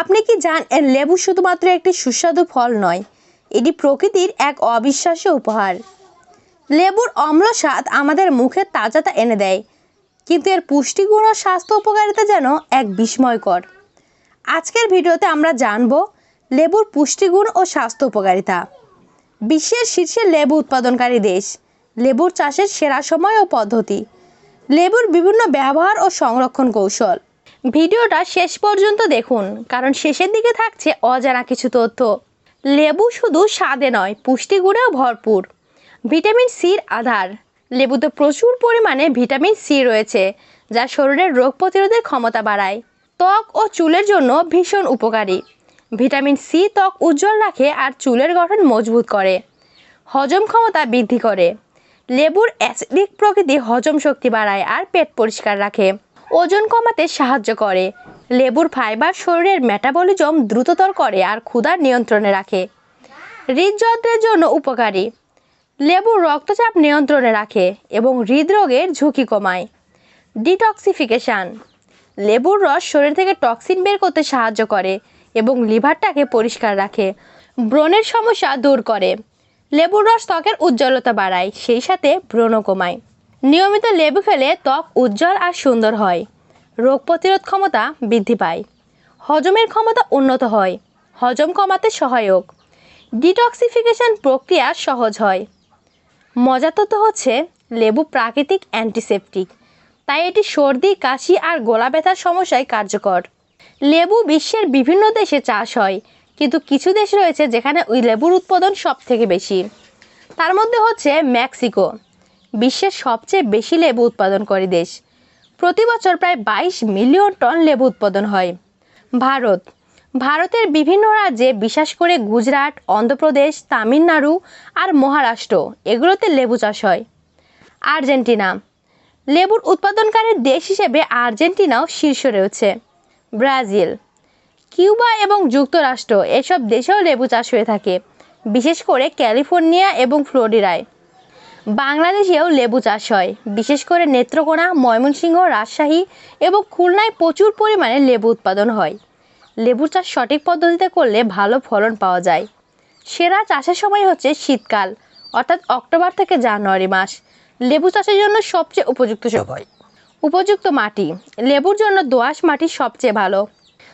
আপনি কি জানেন লেবু শুধুমাত্র একটি সুস্বাদু ফল নয়, এটি প্রকৃতির এক অবিশ্বাস্য উপহার। লেবুর অম্ল স্বাদ আমাদের মুখে তাজাতা এনে দেয়, কিন্তু এর পুষ্টিগুণ ও স্বাস্থ্য উপকারিতা যেন এক বিস্ময়কর। আজকের ভিডিওতে আমরা জানব লেবুর পুষ্টিগুণ ও স্বাস্থ্য উপকারিতা। বিশ্বের শীর্ষে লেবু উৎপাদনকারী দেশ, লেবুর চাষের সেরা সময় ও পদ্ধতি, লেবুর বিভিন্ন ব্যবহার ও সংরক্ষণ কৌশল। ভিডিওটা শেষ পর্যন্ত দেখুন, কারণ শেষের দিকে থাকছে অজানা কিছু তথ্য। লেবু শুধু স্বাদে নয়, পুষ্টিগুণেও ভরপুর। ভিটামিন সির আধার। লেবুতে প্রচুর পরিমাণে ভিটামিন সি রয়েছে, যা শরীরের রোগ প্রতিরোধের ক্ষমতা বাড়ায়। ত্বক ও চুলের জন্য ভীষণ উপকারী। ভিটামিন সি ত্বক উজ্জ্বল রাখে আর চুলের গঠন মজবুত করে। হজম ক্ষমতা বৃদ্ধি করে। লেবুর অ্যাসিডিক প্রকৃতি হজম শক্তি বাড়ায় আর পেট পরিষ্কার রাখে। ওজন কমাতে সাহায্য করে। লেবুর ফাইবার শরীরের মেটাবলিজম দ্রুততর করে আর ক্ষুধার নিয়ন্ত্রণে রাখে। হৃদযন্ত্রের জন্য উপকারী। লেবু রক্তচাপ নিয়ন্ত্রণে রাখে এবং হৃদরোগের ঝুঁকি কমায়। ডিটক্সিফিকেশান। লেবুর রস শরীর থেকে টক্সিন বের করতে সাহায্য করে এবং লিভারটাকে পরিষ্কার রাখে। ব্রণের সমস্যা দূর করে। লেবুর রস ত্বকের উজ্জ্বলতা বাড়ায়, সেই সাথে ব্রণ কমায়। নিয়মিত লেবু খেলে ত্বক উজ্জ্বল আর সুন্দর হয়। রোগ প্রতিরোধ ক্ষমতা বৃদ্ধি পায়। হজমের ক্ষমতা উন্নত হয়। হজম কমাতে সহায়ক। ডিটক্সিফিকেশন প্রক্রিয়া সহজ হয়। মজার তথ্য হচ্ছে, লেবু প্রাকৃতিক অ্যান্টিসেপটিক, তাই এটি সর্দি, কাশি আর গলা ব্যথার সমস্যায় কার্যকর। লেবু বিশ্বের বিভিন্ন দেশে চাষ হয়, কিন্তু কিছু দেশ রয়েছে যেখানে ওই লেবুর উৎপাদন সব থেকে বেশি। তার মধ্যে হচ্ছে মেক্সিকো। বিশ্বের সবচেয়ে বেশি লেবু উৎপাদনকারী দেশ। প্রতি বছর প্রায় বাইশ মিলিয়ন টন লেবু উৎপাদন হয়। ভারত। ভারতের বিভিন্ন রাজ্যে, বিশেষ করে গুজরাট, অন্ধ্রপ্রদেশ, তামিলনাড়ু আর মহারাষ্ট্র, এগুলোতে লেবু চাষ হয়। আর্জেন্টিনা। লেবুর উৎপাদনকারী দেশ হিসেবে আর্জেন্টিনাও শীর্ষ রয়েছে। ব্রাজিল। কিউবা এবং যুক্তরাষ্ট্র, এসব দেশেও লেবু চাষ হয়ে থাকে, বিশেষ করে ক্যালিফোর্নিয়া এবং ফ্লোরিডায়। বাংলাদেশেও লেবু চাষ হয়। বিশেষ করে নেত্রকোনা, ময়মনসিংহ, রাজশাহী এবং খুলনায় প্রচুর পরিমাণে লেবু উৎপাদন হয়। লেবু চাষ সঠিক পদ্ধতিতে করলে ভালো ফলন পাওয়া যায়। সেরা চাষের সময় হচ্ছে শীতকাল, অর্থাৎ অক্টোবর থেকে জানুয়ারি মাস। লেবু চাষের জন্য সবচেয়ে উপযুক্ত সময়। উপযুক্ত মাটি। লেবুর জন্য দোআঁশ মাটি সবচেয়ে ভালো।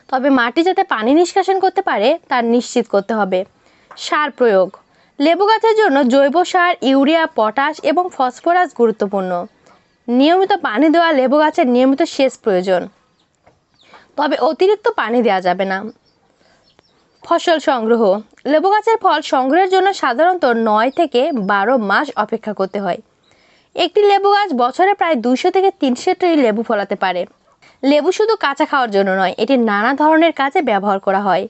তবে মাটি যাতে পানি নিষ্কাশন করতে পারে তার নিশ্চিত করতে হবে। সার প্রয়োগ। লেবু গাছের জন্য জৈব সার, ইউরিয়া, পটাশ এবং ফসফরাস গুরুত্বপূর্ণ। নিয়মিত পানি দেওয়া লেবু গাছের নিয়মিত সেচ প্রয়োজন। তবে অতিরিক্ত পানি দেওয়া যাবে না। ফসল সংগ্রহ। লেবু গাছের ফল সংগ্রহের জন্য সাধারণত নয় থেকে বারো মাস অপেক্ষা করতে হয়। একটি লেবু গাছ বছরে প্রায় দুশো থেকে তিনশো ট্রি লেবু ফলাতে পারে। লেবু শুধু কাঁচা খাওয়ার জন্য নয়, এটি নানা ধরনের কাজে ব্যবহার করা হয়।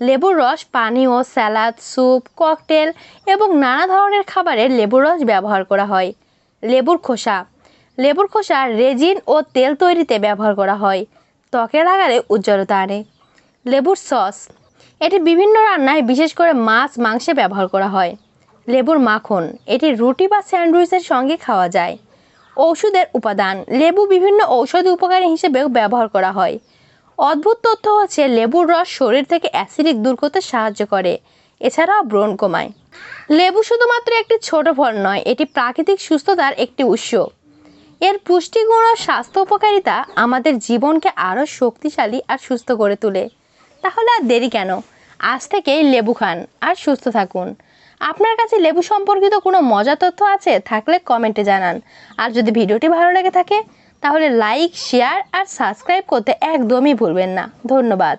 লেবুর রস, পানীয়, স্যালাড, স্যুপ, ককটেল এবং নানা ধরনের খাবারে লেবুর রস ব্যবহার করা হয়। লেবুর খোসা। লেবুর খোসা রেজিন ও তেল তৈরিতে ব্যবহার করা হয়। ত্বকে লাগালে উজ্জ্বলতা আনে। লেবুর সস। এটি বিভিন্ন রান্নায় বিশেষ করে মাছ, মাংসে ব্যবহার করা হয়। লেবুর মাখন। এটি রুটি বা স্যান্ডউইচের সঙ্গে খাওয়া যায়। ঔষধের উপাদান। লেবু বিভিন্ন ঔষধি উপকারী হিসেবেও ব্যবহার করা হয়। অদ্ভুত তথ্য হচ্ছে লেবুর রস শরীর থেকে অ্যাসিডিক দূর করতে সাহায্য করে, এছাড়াও ব্রণ কমায়। লেবু শুধুমাত্র একটি ছোট ফল নয়, এটি প্রাকৃতিক সুস্থতার একটি উৎস। এর পুষ্টিগুণ ও স্বাস্থ্য উপকারিতা আমাদের জীবনকে আরও শক্তিশালী আর সুস্থ করে তোলে। তাহলে আর দেরি কেন? আজ থেকেই লেবু খান আর সুস্থ থাকুন। আপনার কাছে লেবু সম্পর্কিত কোনো মজা তথ্য আছে থাকলে কমেন্টে জানান। আর যদি ভিডিওটি ভালো লেগে থাকে তাহলে লাইক শেয়ার আর সাবস্ক্রাইব করতে একদমই ভুলবেন না। ধন্যবাদ।